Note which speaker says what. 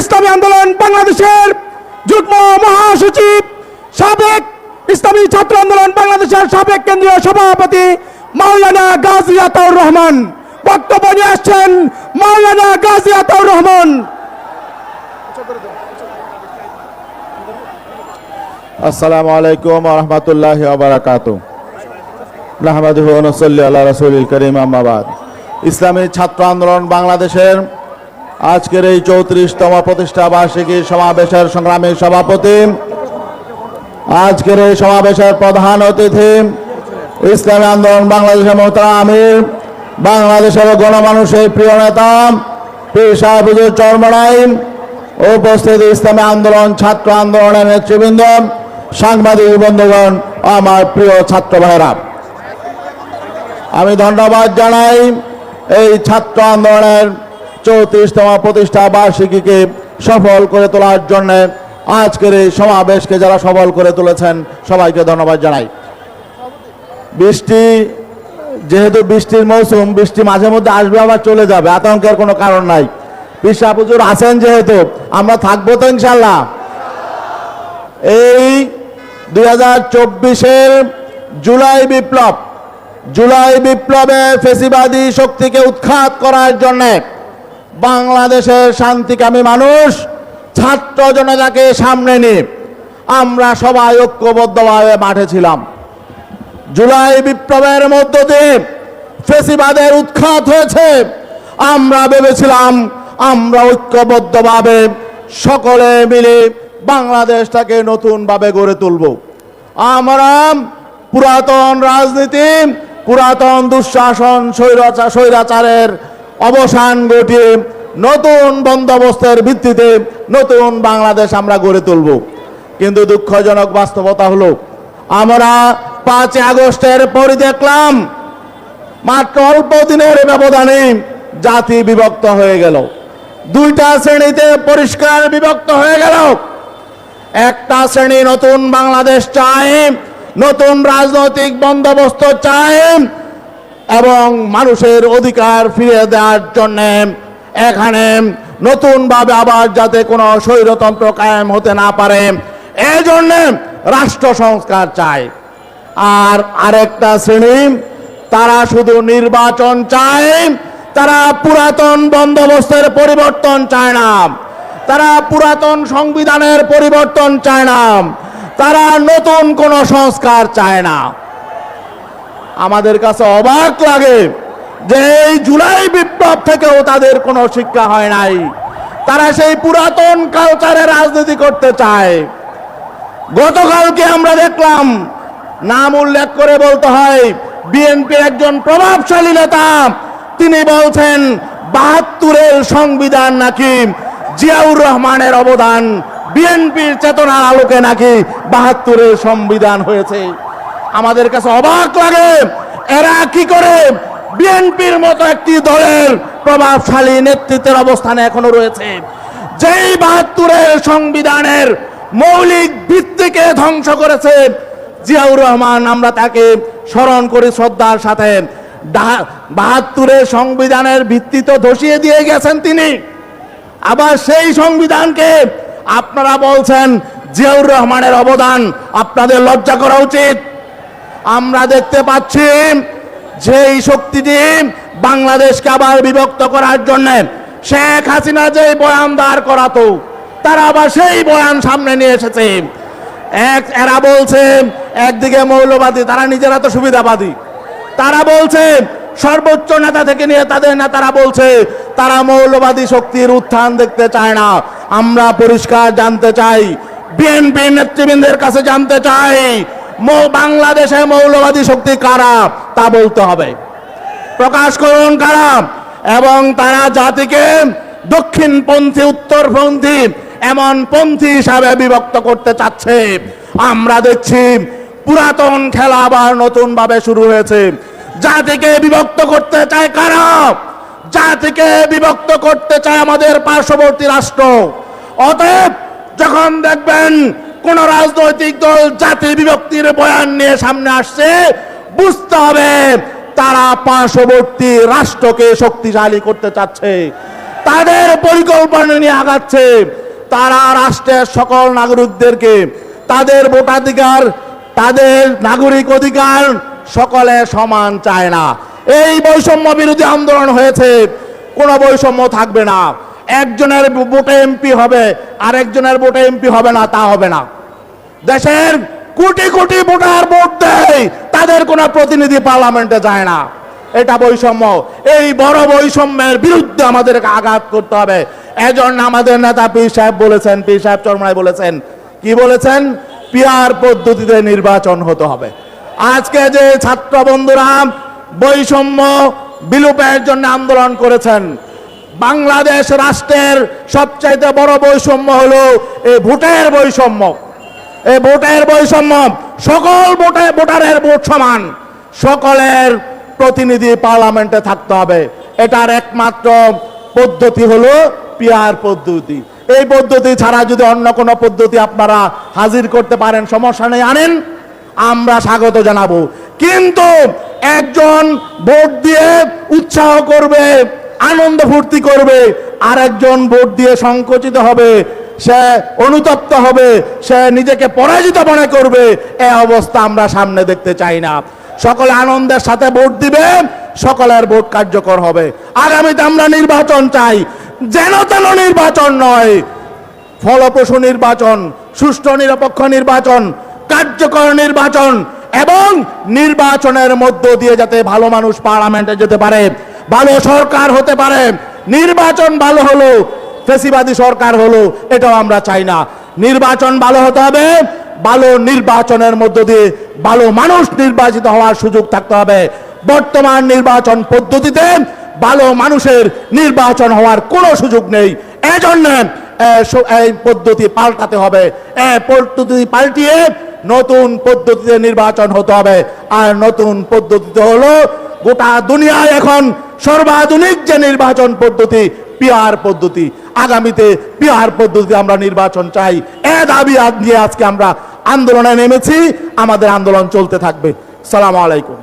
Speaker 1: ইসলামী আন্দোলন বাংলাদেশের যুগ্ম মহাসচিব, সাবেক ইসলামী ছাত্র আন্দোলন বাংলাদেশের সাবেক কেন্দ্রীয় সভাপতি মাওলানা গাজী আতাউর রহমান। বক্তব্য নিয়ে আসছেন মাওলানা গাজী আতাউর রহমান।
Speaker 2: আসসালামু আলাইকুম রহমতুল্লাহ বারাকাত নাহমাদুহু ওয়া নুসাল্লি আলা রাসূলিল কারীম, আম্মা বাদ। ইসলামী ছাত্র আন্দোলন বাংলাদেশের আজকের এই চৌত্রিশতম প্রতিষ্ঠা বার্ষিকী সমাবেশের সংগ্রামী সভাপতি, আজকের এই সমাবেশের প্রধান অতিথি, ইসলামী আন্দোলন বাংলাদেশের মোহতারা আমির, বাংলাদেশের গণমানুষের প্রিয় নেতা পীর সাহেবুজুর উপস্থিত ইসলামী আন্দোলন ছাত্র আন্দোলনের নেতৃবৃন্দ, সাংবাদিক বন্ধুগণ, আমার প্রিয় ছাত্র ভাইরা আমি ধন্যবাদ জানাই এই ছাত্র আন্দোলনের চৌত্রিশতম প্রতিষ্ঠা বার্ষিকীকে সফল করে তোলার জন্য আজকের এই সমাবেশকে যারা সফল করে তুলেছেন, সবাইকে ধন্যবাদ জানাই। বৃষ্টি, যেহেতু বৃষ্টির মৌসুম, বৃষ্টি মাঝে মধ্যে আসবে, আবার চলে যাবে, আতঙ্কের কোনো কারণ নাই। পিসা পুজোর আছেন যেহেতু, আমরা থাকব তো ইনশাল্লাহ এই দুই হাজার চব্বিশের জুলাই বিপ্লব, জুলাই বিপ্লবে ফেসিবাদী শক্তিকে উৎখাত করার জন্য বাংলাদেশের শান্তিকামী মানুষ, ছাত্র জনতাকে সামনে নিয়ে আমরা সবাই ঐক্যবদ্ধভাবে মাঠে ছিলাম। জুলাই বিপ্লবের মধ্য দিয়ে ফেসিবাদের উৎখাত হয়েছে। আমরা ভেবেছিলাম আমরা ঐক্যবদ্ধভাবে সকলে মিলে বাংলাদেশটাকে নতুনভাবে গড়ে তুলব। আমরা পুরাতন রাজনীতি, পুরাতন দুঃশাসন স্বৈরাচার স্বৈরাচারের অবসান ঘটিয়ে নতুন বন্দোবস্তের ভিত্তিতে নতুন বাংলাদেশ আমরা গড়ে তুলব। কিন্তু দুঃখজনক বাস্তবতা হলো, আমরা পাঁচ আগস্টের পরে দেখলাম, মাত্র অল্প দিনের ব্যবধানে জাতি বিভক্ত হয়ে গেল। দুইটা শ্রেণীতে পরিষ্কার বিভক্ত হয়ে গেল। একটা শ্রেণি নতুন বাংলাদেশ চায়, নতুন রাজনৈতিক বন্দোবস্ত চায় এবং মানুষের অধিকার ফিরে দেওয়ার জন্য এখানে নতুনভাবে আবার যাতে কোনো স্বৈরতন্ত্র কায়েম হতে না পারে এই জন্যে রাষ্ট্র সংস্কার চায় আর আরেকটা শ্রেণি, তারা শুধু নির্বাচন চায়, তারা পুরাতন বন্দোবস্তের পরিবর্তন চায় না, তারা পুরাতন সংবিধানের পরিবর্তন চায় না, তারা নতুন কোনো সংস্কার চায় না। আমাদের কাছে অবাক লাগে যে এই জুলাই বিপ্লব থেকেও তাদের কোনো শিক্ষা হয় নাই। তারা সেই পুরাতন কালচারে রাজনীতি করতে চায়। গতকালকে আমরা দেখলাম, নাম উল্লেখ করে বলতে হয়, বিএনপির একজন প্রভাবশালী নেতা, তিনি বলছেন, বাহাত্তরের সংবিধান নাকি জিয়াউর রহমানের অবদান, বিএনপির চেতনার আলোকে নাকি বাহাত্তরের সংবিধান হয়েছে। আমাদের কাছে অবাক লাগে। এরা কি করে? বিএনপির মতো একটি দলের প্রভাবশালী নেতৃত্বের অবস্থানে এখনও রয়েছে। যেই বাহাত্তরের সংবিধানের মৌলিক ভিত্তিকে ধ্বংস করেছে জিয়াউর রহমান, আমরা তাকে স্মরণ করি শ্রদ্ধার সাথে। বাহাত্তরের সংবিধানের ভিত্তি তো ধসিয়ে দিয়ে গেছেন তিনি। আবার সেই সংবিধানকে আপনারা বলছেন জিয়াউর রহমানের অবদান, আপনাদের লজ্জা করা উচিত। আমরা দেখতে পাচ্ছি যে এই শক্তিটি বাংলাদেশকে আবার বিভক্ত করার জন্য শেখ হাসিনা যে বয়ান দাঁড় করাতো, তারা আবার সেই বয়ান সামনে নিয়ে এসেছে। এক, এরা বলছে একদিকে মৌলবাদী, তারা নিজেরা তো সুবিধাবাদী। তারা বলছে সর্বোচ্চ নেতা থেকে নিয়ে তাদের নেতারা বলছে, তারা মৌলবাদী শক্তির উত্থান দেখতে চায় না। আমরা পরিষ্কার জানতে চাই, বিএনপি নেতৃবৃন্দের কাছে জানতে চাই বাংলাদেশে মৌলবাদী শক্তি কারা তা বলতে হবে। প্রকাশ করুন কারা এবং তারা জাতিকে দক্ষিণপন্থী, উত্তরপন্থী এমন পন্থী হিসাবে বিভক্ত করতে চাচ্ছে। আমরা দেখছি পুরাতন খেলা আবার নতুন ভাবে শুরু হয়েছে। জাতিকে বিভক্ত করতে চায় কারা? জাতিকে বিভক্ত করতে চায় আমাদের পার্শ্ববর্তী রাষ্ট্র। অতএব যখন দেখবেন কোন রাজনৈতিক দল জাতি বিভক্তির বয়ান নিয়ে সামনে আসছে, বুঝতে হবে তারা পার্শ্ববর্তী রাষ্ট্রকে শক্তিশালী করতে চাচ্ছে, তাদের পরিকল্পনা নিয়ে আগাচ্ছে, তারা রাষ্ট্রের সকল নাগরিকদেরকে, তাদের ভোটাধিকার, তাদের নাগরিক অধিকার সকলে সমান চায় না। এই বৈষম্য বিরোধী আন্দোলন হয়েছে, কোনো বৈষম্য থাকবে না। একজনের ভোটে এমপি হবে আর একজনের ভোটে এমপি হবে না, তা হবে না। দেশের কোটি কোটি ভোটার ভোট দেয়, তাদের কোনো প্রতিনিধি পার্লামেন্টে যায় না। এটা বৈষম্য। এই বড় বৈষম্যের বিরুদ্ধে আমাদেরকে আঘাত করতে হবে। এজন্য আমাদের নেতা পীর সাহেব বলেছেন, পীর সাহেব চরমায় বলেছেন, কি বলেছেন? পিয়ার পদ্ধতিতে নির্বাচন হতে হবে। আজকে যে ছাত্র বন্ধুরা বৈষম্য বিলোপের জন্য আন্দোলন করেছেন বাংলাদেশ রাষ্ট্রের সবচাইতে বড় বৈষম্য হলো এই ভোটের বৈষম্য। এই ভোটের বৈষম্য সকল ভোটে, ভোটারের ভোট সমান। সকলের প্রতিনিধি পার্লামেন্টে থাকতে হবে। এটার একমাত্র পদ্ধতি হলো পিয়ার পদ্ধতি। এই পদ্ধতি ছাড়া যদি অন্য কোনো পদ্ধতি আপনারা হাজির করতে পারেন, সমস্যা নেই, আনেন। আমরা স্বাগত জানাব। কিন্তু একজন ভোট দিয়ে উৎসাহ করবে আনন্দ ফুর্তি করবে আর একজন ভোট দিয়ে সংকুচিত হবে, সে অনুতপ্ত হবে, সে নিজেকে পরাজিত মনে করবে, এ অবস্থা আমরা সামনে দেখতে চাই না। সকলে আনন্দের সাথে ভোট দিবে, সকলের ভোট কার্যকর হবে। আগামীতে আমরা নির্বাচন চাই, যেন তেন নির্বাচন নয়, ফলপ্রসূ নির্বাচন, সুষ্ঠু নিরপেক্ষ নির্বাচন, কার্যকর নির্বাচন এবং নির্বাচনের মধ্য দিয়ে যাতে ভালো মানুষ পার্লামেন্টে যেতে পারে। ভালো সরকার হতে পারে। নির্বাচন ভালো হলো, ফেসিবাদী সরকার হলো, এটাও আমরা চাই না। নির্বাচন ভালো হতে হবে, ভালো নির্বাচনের মধ্য দিয়ে ভালো মানুষ নির্বাচিত হওয়ার সুযোগ থাকতে হবে। বর্তমান নির্বাচন পদ্ধতিতে ভালো মানুষের নির্বাচন হওয়ার কোনো সুযোগ নেই। এজন্য এই পদ্ধতি পাল্টাতে হবে। পদ্ধতি পাল্টিয়ে নতুন পদ্ধতিতে নির্বাচন হতে হবে। আর নতুন পদ্ধতিতে হলো গোটা দুনিয়ায় এখন সর্বাধুনিক যে নির্বাচন পদ্ধতি পিআর পদ্ধতি, আগামীতে পিআর পদ্ধতি আমরা নির্বাচন চাই। এ দাবি নিয়ে আজকে আমরা আন্দোলনে নেমেছি, আমাদের আন্দোলন চলতে থাকবে। সালাম আলাইকুম।